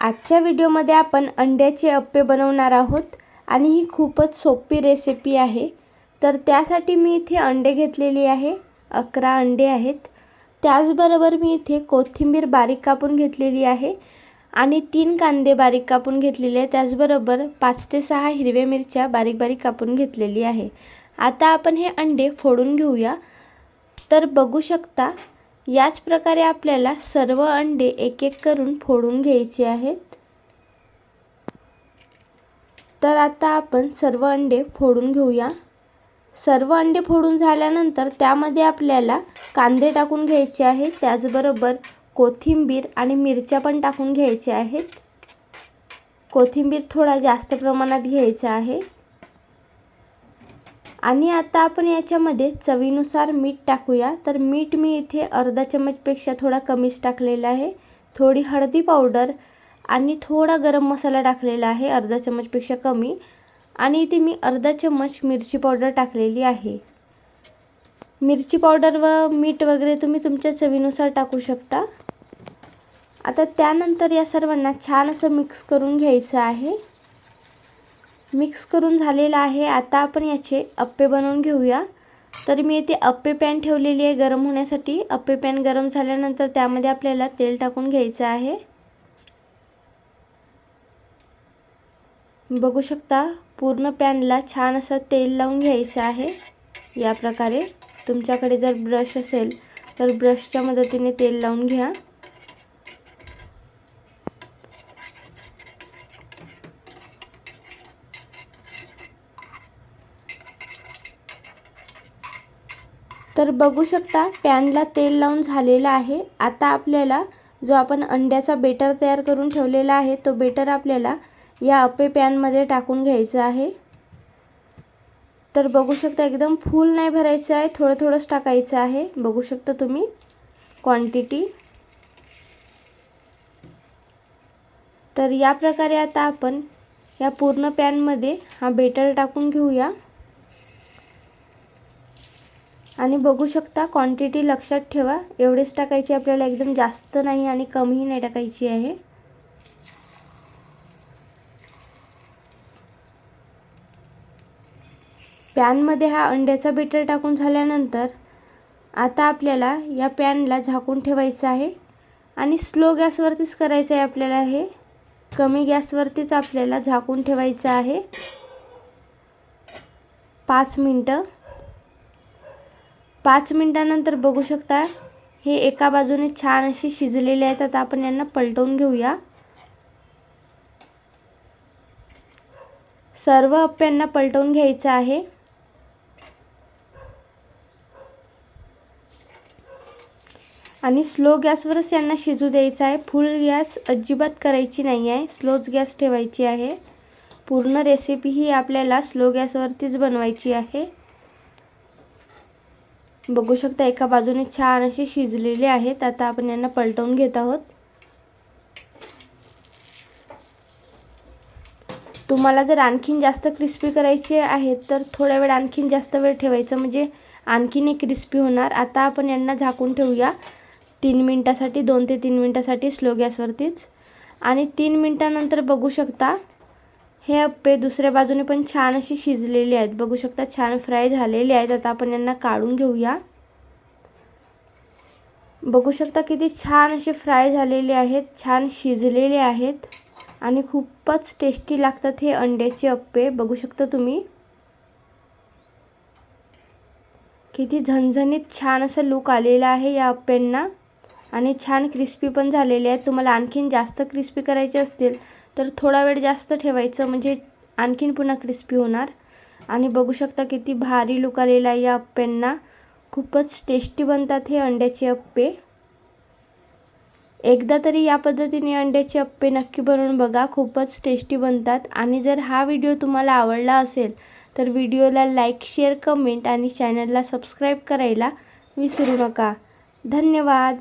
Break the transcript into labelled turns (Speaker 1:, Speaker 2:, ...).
Speaker 1: आजच्या व्हिडिओमध्ये आपण अंड्याचे अप्पे बनवणार आहोत आणि ही खूपच सोपी रेसिपी आहे. तर त्यासाठी मी इथे अंडे घेतलेली आहे. अकरा अंडे आहेत. त्याचबरोबर मी इथे कोथिंबीर बारीक कापून घेतलेली आहे आणि तीन कांदे बारीक कापून घेतलेले आहे त्याचबरोबर पाच ते सहा हिरव्या मिरच्या बारीक बारीक कापून घेतलेली आहे. आता आपण हे अंडे फोडून घेऊया. तर बघू शकता याच प्रकारे आपल्याला सर्व अंडे एक एक करून फोडून घ्यायचे आहेत. तर आता आपण सर्व अंडे फोडून घेऊया. सर्व अंडे फोडून झाल्यानंतर त्यामध्ये आपल्याला कांदे टाकून घ्यायचे आहेत. त्याचबरोबर कोथिंबीर आणि मिरच्या पण टाकून घ्यायच्या आहेत. कोथिंबीर थोडा जास्त प्रमाणात घ्यायचा आहे. आणि आता आपण याच्यामध्ये चवीनुसार मीठ टाकूया. तर मीठ मी इथे अर्धा चम्मचपेक्षा थोडा कमीच टाकलेला आहे. थोडी हळदी पावडर आणि थोडा गरम मसाला टाकलेला आहे अर्धा चम्मचपेक्षा कमी. आणि इथे मी अर्धा चम्मच मिरची पावडर टाकलेली आहे. मिरची पावडर व मीठ वगैरे तुम्ही तुमच्या चवीनुसार टाकू शकता. आता त्यानंतर या सर्वांना छान असं मिक्स करून घ्यायचं आहे. मिक्स करून झालेला आहे. आता आपण याचे अप्पे बनवून घेऊया. तर मी इथे अप्पे पॅन ठेवलेली आहे गरम होण्यासाठी. अप्पे पॅन गरम झाल्यानंतर त्यामध्ये आपल्याला तेल टाकून घ्यायचं आहे. बघू शकता पूर्ण पॅनला छान असं तेल लावून घ्यायचं आहे. या प्रकारे तुमच्याकडे जर ब्रश असेल तर ब्रशच्या मदतीने तेल लावून घ्या. तर बघू शकता पॅनला तेल लावून झालेलं आहे. आता आपल्याला जो आपण अंड्याचा बेटर तयार करून ठेवलेला आहे तो बेटर आपल्याला या अप्पे पॅनमध्ये टाकून घ्यायचं आहे. तर बघू शकता एकदम फुल नाही भरायचं आहे थोडं थोडंच टाकायचं आहे. बघू शकता तुम्ही क्वांटिटी. तर या प्रकारे आता आपण या पूर्ण पॅनमध्ये हा बेटर टाकून घेऊया. आणि बघू शकता क्वांटिटी लक्षात ठेवा. एवढेच टाकायची आपल्याला एकदम जास्त नाही आणि कमीही नाही टाकायची आहे. पॅनमध्ये हा अंड्याचा बेटर टाकून झाल्यानंतर आता आपल्याला या पॅनला झाकून ठेवायचं आहे. आणि स्लो गॅसवरतीच करायचं आहे आपल्याला हे. कमी गॅसवरतीच आपल्याला झाकून ठेवायचं आहे. पाच मिनटं. पाच मिनटानंतर बघू शकता हे एका बाजूने छान असे शिजलेले आहेत. आता आपण यांना पलटवून घेऊया. सर्व अप्प्यांना पलटवून घ्यायचं आहे. आणि स्लो गॅसवरच यांना शिजू द्यायचं आहे. फुल गॅस अजिबात करायची नाही आहे. स्लोच गॅस ठेवायची आहे. पूर्ण रेसिपी ही आपल्याला स्लो गॅसवरतीच बनवायची आहे. बघू शकता एका बाजूने छान असे शिजलेले आहेत आता आपण यांना पलटवून घेत आहोत. तुम्हाला जर आणखीन जास्त क्रिस्पी करायचे आहेत तर थोड्या वेळ आणखीन जास्त वेळ ठेवायचं. म्हणजे आणखीन एक क्रिस्पी होणार. आता आपण यांना झाकून ठेवूया. तीन मिनटासाठी दोन ते तीन मिनटासाठी स्लो गॅसवरतीच. आणि तीन मिनटानंतर बघू शकता हे अप्पे दुसऱ्या बाजूने पण छान अशी शिजलेली आहेत. बघू शकता छान फ्राय झालेले आहेत. आता आपण यांना काढून घेऊया. बघू शकता किती छान असे फ्राय झालेले आहेत छान शिजलेले आहेत आणि खूपच टेस्टी लागतात हे अंड्याचे अप्पे. बघू शकता तुम्ही. किती झणझणीत छान असं लुक आलेला आहे या अप्प्यांना. आणि छान क्रिस्पी पण झालेले आहेत. तुम्हाला आणखीन जास्त क्रिस्पी करायचे असतील तर थोडा वेळ जास्त ठेवायचं म्हणजे आणखीन पुन्हा क्रिस्पी होणार. आणि बघू शकता किती भारी लुक आलेला आहे या अप्प्यांना खूपच टेस्टी बनतात हे अंड्याचे अप्पे. एकदा तरी या पद्धतीने अंड्याचे अप्पे नक्की बनवून बघा खूपच टेस्टी बनतात. आणि जर हा व्हिडिओ तुम्हाला आवडला असेल तर व्हिडिओला लाईक शेअर कमेंट आणि चॅनलला सबस्क्राईब करायला विसरू नका. धन्यवाद!